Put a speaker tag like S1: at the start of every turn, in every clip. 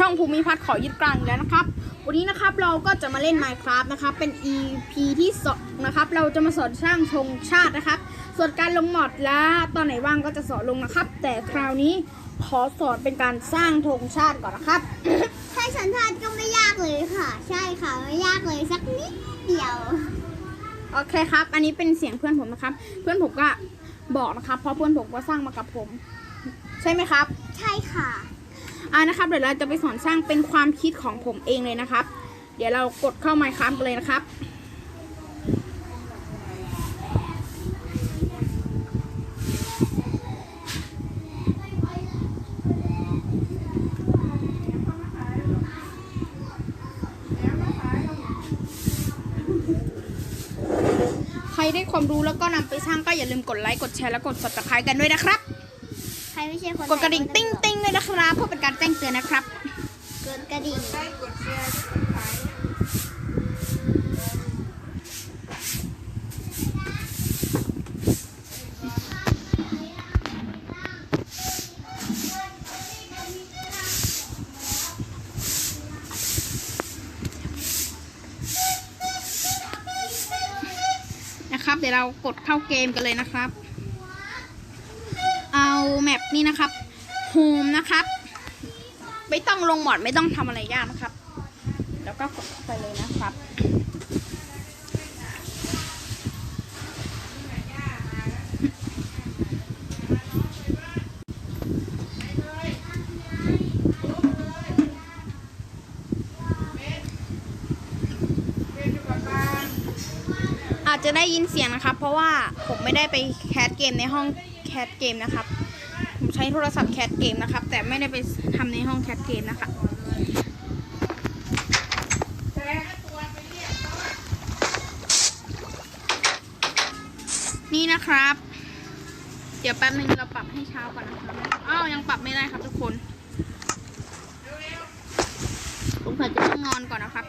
S1: ช่องภูมิพัฒน์ขอยึดกลางอีกแล้วนะครับ วันนี้นะครับเราก็จะมาเล่น Minecraft นะครับ เป็น EP ที่สองนะครับ เราจะมาสอนสร้างธงชาตินะครับ ส่วนการลงมอดและตอนไหนว่างก็จะสอนลงนะครับ แต่คราวนี้ขอสอนเป็นการสร้างธงชาติก่อนนะครับ
S2: ใช่สันทานก็ไม่ยากเลยค่ะ ใช่ค่ะไม่ยากเลยสักนิดเดียว
S1: โอเคครับ อันนี้เป็นเสียงเพื่อนผมนะครับ เพื่อนผมก็บอกนะครับ เพราะเพื่อนผมก็สร้างมากับผม ใช่ไหมครับ
S2: ใช่ค่ะ
S1: อ่านะครับเดี๋ยวเราจะไปสอนสร้างเป็นความคิดของผมเองเลยนะครับ เดี๋ยวเรากดเข้า Minecraft กันเลยนะครับใครได้ความรู้แล้วก็นำไปสร้างก็อย่าลืมกดไลค์ กดแชร์ และกด subscribe กันด้วยนะครับ
S2: ใครไม่ใช่คน
S1: กดกระดิ่งติ้งติ้งเลยนะครับเพื่อเป็นการแจ้งเตือนนะครับ
S2: กดกระดิ่ง
S1: นะครับ เดี๋ยวเรากดเข้าเกมกันเลยนะครับ แมปนี้นะครับโฮมนะครับ ไม่ต้องลงหมอดไม่ต้องทำอะไรยากนะครับ แล้วก็กดไปเลยนะครับอาจจะได้ยินเสียงนะครับ เพราะว่าผมไม่ได้ไปแคสเกมในห้องแคสเกมนะครับ ช้โทรศัพท์แคสเกมนะครับ แต่ไม่ได้ไปทำในห้องแคสเกมนะคะนี่นะครับ เดี๋ยวแป๊บนึงเราปรับให้เช้าก่อนนะครับอ้าวยังปรับไม่ได้ครับทุกคนผมอาจจะต้องนอนก่อนนะครับ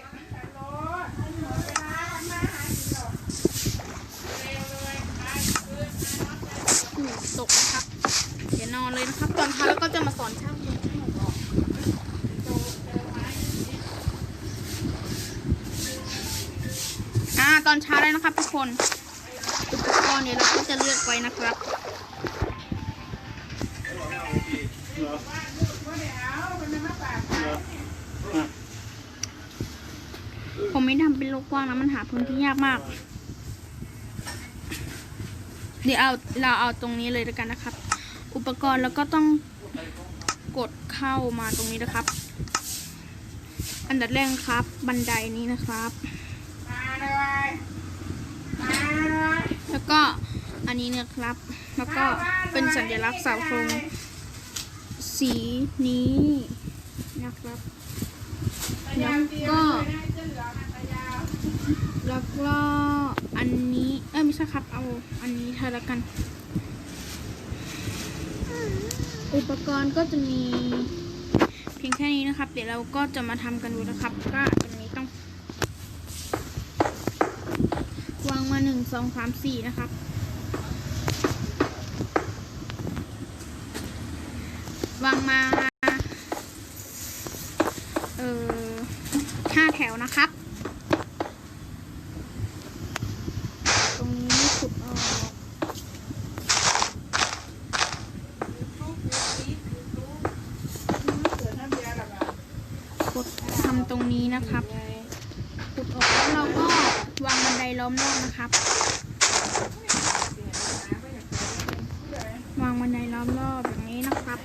S1: หูตกนะครับ เดี๋ยวนอนเลยนะครับ ตอนเช้าแล้วก็จะ มาสอนช่างอ่างหนูอ่าตอนเช้าแล้วนะครับทุกคนอุปกรณ์เดี๋ยวเราก็จะเลือกไว้นะครับผมไม่ทำเป็นโลกกว้างนะมันหาพื้นที่ยากมาก เดี๋ยวเอาเราเอาตรงนี้เลยแล้วกันนะครับ อุปกรณ์แล้วก็ต้องกดเข้ามาตรงนี้นะครับ อันดับแรกครับ บันไดนี้นะครับ แล้วก็อันนี้นะครับ แล้วก็เป็นสัญลักษณ์เสาธงสีนี้นะครับ แล้วก็แล้วก็อันนี้ เอ้ยไม่ใช่ครับ เอาอันนี้เธอละกัน อุปกรณ์ก็จะมีเพียงแค่นี้นะครับ เดี๋ยวเราก็จะมาทำกันดูนะครับ ก็ตรงนี้ต้อง วางมาหนึ่งสองสามสี่นะครับ วางมาเอ่อห้าแถวนะครับ ตรงนี้ขุดออกกดทำต รงนี้นะครับขุดออกแล้วเราก็วางบันไดล้อมรอบนะครับ วางบันไดล้อมรอบอย่างนี้นะครับ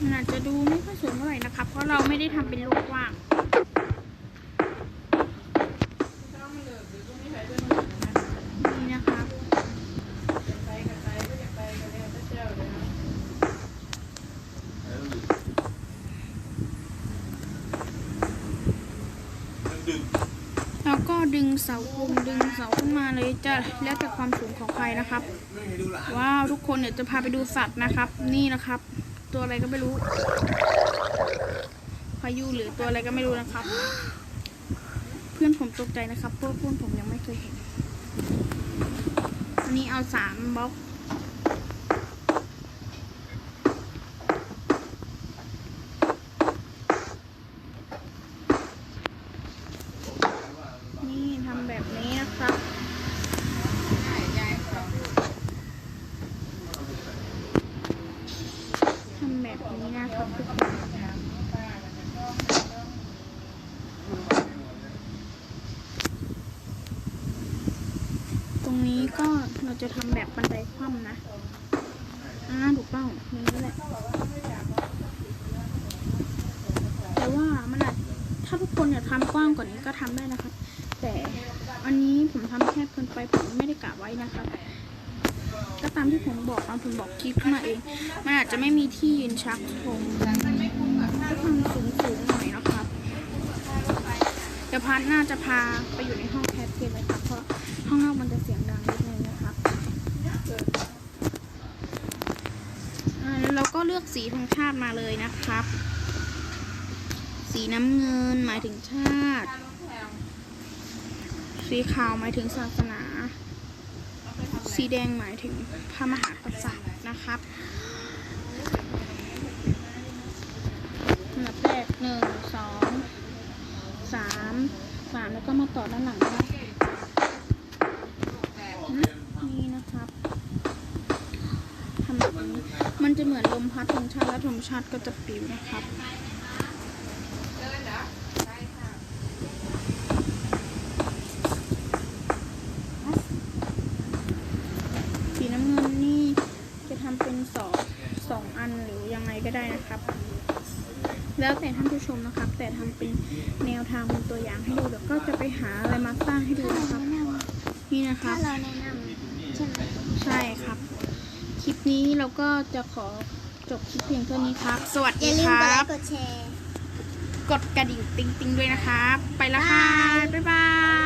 S1: มันอาจจะดูไม่ค่อยสวยเท่าไหร่นะครับ เพราะเราไม่ได้ทำเป็นลูกกว้าง ดึงเสาคุมดึงเสาขึ้นมาเลยจะแล้วแต่ความสูงของใครนะครับ ว้าวทุกคนเดี๋ยวจะพาไปดูสัตว์นะครับ นี่นะครับ ตัวอะไรก็ไม่รู้พายุหรือตัวอะไรก็ไม่รู้นะครับ เพื่อนผมตกใจนะครับเพราะเพื่อนผมยังไม่เคยเห็นอันนี้เอาสามบล็อก แบบนี้นะครับทุกคน ตรงนี้ก็เราจะทำแบบบันไดคว่ำนะ อ่าถูกต้องนี่แหละ แต่ว่ามันอาจถ้าทุกคนอยากทำกว้างกว่านี้ก็ทำได้นะครับแต่อันนี้ผมทำแคบเกินไปผมไม่ได้กะไว้นะครับ ก็ตามที่ผมบอกตามผมบอกคลิปขึ้นมาเอง มันอาจจะไม่มีที่ยืนชักผมก็ทำสูงสูงๆหน่อยนะครับเดี๋ยวพันน่าจะพาไปอยู่ในห้องแคบเกมเลยครับเพราะห้องนอกมันจะเสียงดังนิดนึงนะครับอ่าแล้วเราก็เลือกสีธงชาติมาเลยนะครับ สีน้ำเงินหมายถึงชาติ สีขาวหมายถึงศาสนา สีแดงหมายถึงพระมหากษัตริย์นะครับอันดับแรกหนึ่งสองสามสามแล้วก็มาต่อด้านหลังนะนี่นะครับทำแบบนี้มันจะเหมือนลมพัดธงชาติและธงชาติก็จะปิวนะครับ สีน้ำเงินนี่จะทำเป็นสอง สองอันหรือยังไงก็ได้นะครับ แล้วแต่ท่านผู้ชมนะครับ แต่ทำเป็นแนวทางเป็นตัวอย่างให้ดูเดี๋ยวก็จะไปหาอะไรมาสร้างให้ดูนะครับ นี่นะค
S2: ถ้า
S1: รับ
S2: เราแนะนำใช่ไหม
S1: ใช่ครับ คลิปนี้เราก็จะขอจบคลิปเพียงเท่านี้ครับ สวัส
S2: อย่า
S1: ดี
S2: ลื
S1: ค
S2: มกด
S1: รั
S2: ไล
S1: บ
S2: ค์กดแชร์
S1: กดกระดิ่งติ๊งๆด้วยนะครับ ไปแล้วค่ะ บ๊ายบาย